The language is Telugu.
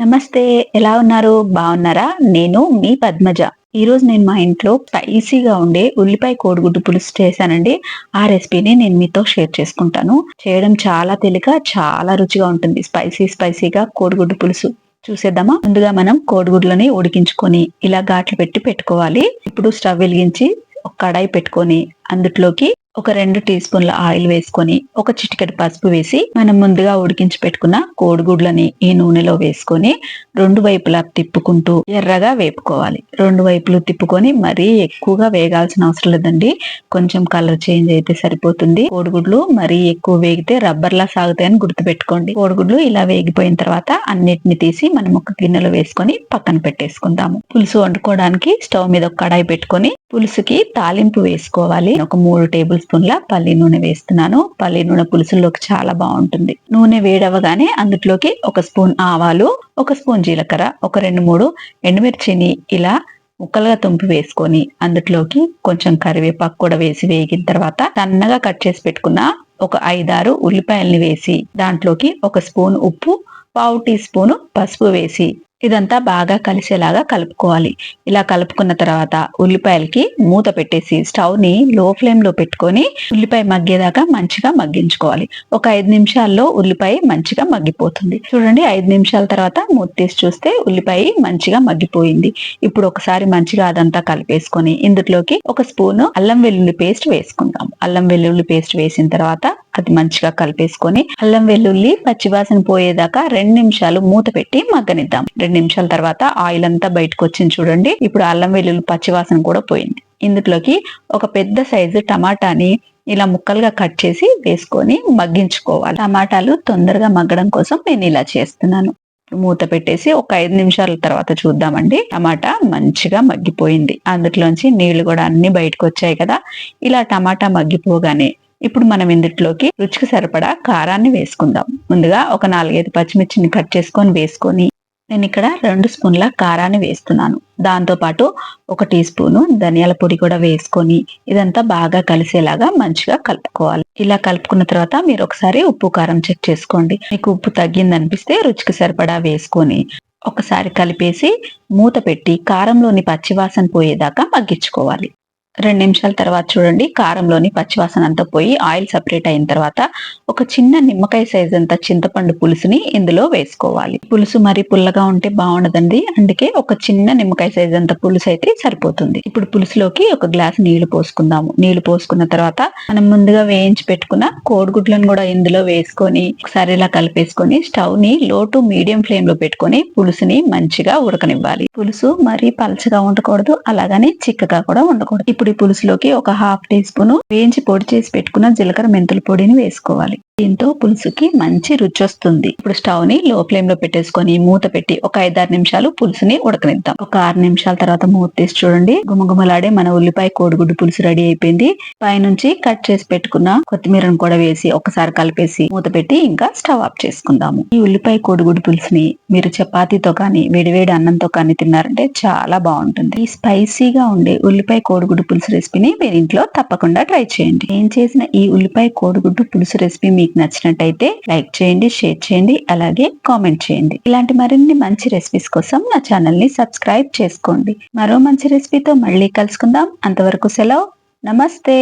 నమస్తే ఎలా ఉన్నారు? బాగున్నారా? నేను మీ పద్మజ. ఈ రోజు నేను మా ఇంట్లో స్పైసీగా ఉండే ఉల్లిపాయ కోడిగుడ్డు పులుసు చేశానండి. ఆ రెసిపీని నేను మీతో షేర్ చేసుకుంటాను. చేయడం చాలా తేలిక చాలా రుచిగా ఉంటుంది. స్పైసీ స్పైసీగా కోడిగుడ్డు పులుసు. చూసేద్దామా? ముందుగా మనం కోడిగుడ్లని ఉడికించుకొని ఇలా ఘాట్లు పెట్టి పెట్టుకోవాలి. ఇప్పుడు స్టవ్ వెలిగించి ఒక కడాయి పెట్టుకొని అందులోకి ఒక రెండు టీ స్పూన్ల ఆయిల్ వేసుకొని ఒక చిటికెడు పసుపు వేసి మనం ముందుగా ఉడికించి పెట్టుకున్న కోడిగుడ్లని ఈ నూనెలో వేసుకొని రెండు వైపులా తిప్పుకుంటూ ఎర్రగా వేపుకోవాలి. రెండు వైపులు తిప్పుకొని మరీ ఎక్కువగా వేగాల్సిన అవసరం లేదండి. కొంచెం కలర్ చేంజ్ అయితే సరిపోతుంది. కోడిగుడ్లు మరీ ఎక్కువ వేగితే రబ్బర్లా సాగుతాయని గుర్తుపెట్టుకోండి. కోడిగుడ్లు ఇలా వేగిపోయిన తర్వాత అన్నిటిని తీసి మనం ఒక గిన్నెలో వేసుకొని పక్కన పెట్టేసుకుందాము. పులుసు వండుకోవడానికి స్టవ్ మీద ఒక కడాయి పెట్టుకొని పులుసుకి తాలింపు వేసుకోవాలి. ఒక మూడు టేబుల్ స్పూన్ల పల్లి నూనె వేస్తున్నాను. పల్లి నూనె పులుసుల్లోకి చాలా బాగుంటుంది. నూనె వేడవగానే అందులోకి ఒక స్పూన్ ఆవాలు ఒక స్పూన్ జీలకర్ర ఒక రెండు మూడు ఎండుమిర్చిని ఇలా ముక్కలుగా తుంపి వేసుకొని అందులోకి కొంచెం కరివేపాకు కూడా వేసి వేగిన తర్వాత సన్నగా కట్ చేసి పెట్టుకున్న ఒక ఐదారు ఉల్లిపాయల్ని వేసి దాంట్లోకి ఒక స్పూన్ ఉప్పు పావు టీ స్పూన్ పసుపు వేసి ఇదంతా బాగా కలిసేలాగా కలుపుకోవాలి. ఇలా కలుపుకున్న తర్వాత ఉల్లిపాయలకి మూత పెట్టేసి స్టవ్ని లో ఫ్లేమ్లో పెట్టుకొని ఉల్లిపాయ మగ్గేదాకా మంచిగా మగ్గించుకోవాలి. ఒక ఐదు నిమిషాల్లో ఉల్లిపాయ మంచిగా మగ్గిపోతుంది. చూడండి ఐదు నిమిషాల తర్వాత మూత తీసి చూస్తే ఉల్లిపాయ మంచిగా మగ్గిపోయింది. ఇప్పుడు ఒకసారి మంచిగా అదంతా కలిపేసుకొని ఇందులోకి ఒక స్పూన్ అల్లం వెల్లుల్లి పేస్ట్ వేసుకుందాం. అల్లం వెల్లుల్లి పేస్ట్ వేసిన తర్వాత అది మంచిగా కలిపేసుకొని అల్లం వెల్లుల్లి పచ్చివాసన పోయేదాకా రెండు నిమిషాలు మూత పెట్టి మగ్గనిద్దాం. రెండు నిమిషాల తర్వాత ఆయిల్ అంతా బయటకు వచ్చింది చూడండి. ఇప్పుడు అల్లం వెల్లుల్లి పచ్చివాసన కూడా పోయింది. ఇందులోకి ఒక పెద్ద సైజు టమాటాని ఇలా ముక్కలుగా కట్ చేసి వేసుకొని మగ్గించుకోవాలి. టమాటాలు తొందరగా మగ్గడం కోసం నేను ఇలా చేస్తున్నాను. మూత పెట్టేసి ఒక ఐదు నిమిషాల తర్వాత చూద్దామండి. టమాటా మంచిగా మగ్గిపోయింది. అందులోంచి నీళ్ళు కూడా అన్ని బయటకు వచ్చాయి కదా. ఇలా టమాటా మగ్గిపోగానే ఇప్పుడు మనం ఇందుట్లోకి రుచికి సరిపడా కారాన్ని వేసుకుందాం. ముందుగా ఒక నాలుగైదు పచ్చిమిర్చిని కట్ చేసుకొని వేసుకొని నేను ఇక్కడ రెండు స్పూన్ల కారాన్ని వేస్తున్నాను. దాంతో పాటు ఒక టీ స్పూను ధనియాల పొడి కూడా వేసుకొని ఇదంతా బాగా కలిసేలాగా మంచిగా కలుపుకోవాలి. ఇలా కలుపుకున్న తర్వాత మీరు ఒకసారి ఉప్పు కారం చెక్ చేసుకోండి. మీకు ఉప్పు తగ్గింది అనిపిస్తే రుచికి సరిపడా వేసుకొని ఒకసారి కలిపేసి మూత పెట్టి కారంలోని పచ్చివాసన పోయేదాకా మగ్గించుకోవాలి. రెండు నిమిషాల తర్వాత చూడండి కారంలోని పచ్చివాసన అంతా పోయి ఆయిల్ సపరేట్ అయిన తర్వాత ఒక చిన్న నిమ్మకాయ సైజ్ అంత చింతపండు పులుసుని ఇందులో వేసుకోవాలి. పులుసు మరి పుల్లగా ఉంటే బాగుండదండి. అందుకే ఒక చిన్న నిమ్మకాయ సైజ్ అంత పులుసు అయితే సరిపోతుంది. ఇప్పుడు పులుసులోకి ఒక గ్లాస్ నీళ్ళు పోసుకుందాము. నీళ్ళు పోసుకున్న తర్వాత మనం ముందుగా వేయించి పెట్టుకున్న కోడిగుడ్లను కూడా ఇందులో వేసుకొని ఒకసారి ఇలా కలిపేసుకొని స్టవ్ని లో టు మీడియం ఫ్లేమ్లో పెట్టుకొని పులుసుని మంచిగా ఉడకనివ్వాలి. పులుసు మరీ పలచగా ఉండకూడదు. అలాగని చిక్కగా కూడా ఉండకూడదు. ఇప్పుడు పొడి పులుసులోకి ఒక హాఫ్ టీ స్పూన్ వేయించి పొడి చేసి పెట్టుకున్న జీలకర్ర మెంతుల పొడిని వేసుకోవాలి. దీంతో పులుసుకి మంచి రుచి వస్తుంది ఇప్పుడు స్టవ్ని లో ఫ్లేమ్లో పెట్టేసుకొని మూత పెట్టి ఒక ఐదారు నిమిషాలు పులుసుని ఉడకనిద్దాం. ఒక ఆరు నిమిషాల తర్వాత మూత తీసి చూడండి. గుమగుమలాడే మన ఉల్లిపాయ కోడిగుడ్డు పులుసు రెడీ అయిపోయింది. పైనుంచి కట్ చేసి పెట్టుకున్న కొత్తిమీరను కూడా వేసి ఒకసారి కలిపేసి మూత పెట్టి ఇంకా స్టవ్ ఆఫ్ చేసుకుందాము. ఈ ఉల్లిపాయ కోడిగుడ్డు పులుసుని మీరు చపాతీతో కానీ వేడివేడి అన్నంతో కానీ తిన్నారంటే చాలా బాగుంటుంది. ఈ స్పైసీగా ఉండే ఉల్లిపాయ కోడిగుడ్డు పులుసు రెసిపీని మీరు ఇంట్లో తప్పకుండా ట్రై చేయండి. నేను చేసిన ఈ ఉల్లిపాయ కోడిగుడ్డు పులుసు రెసిపీ మీకు నచ్చినట్టయితే లైక్ చేయండి షేర్ చేయండి అలాగే కామెంట్ చేయండి. ఇలాంటి మరిన్ని మంచి రెసిపీస్ కోసం నా ఛానల్ని సబ్స్క్రైబ్ చేసుకోండి. మరో మంచి రెసిపీతో మళ్ళీ కలుసుకుందాం. అంతవరకు సెలవు. నమస్తే!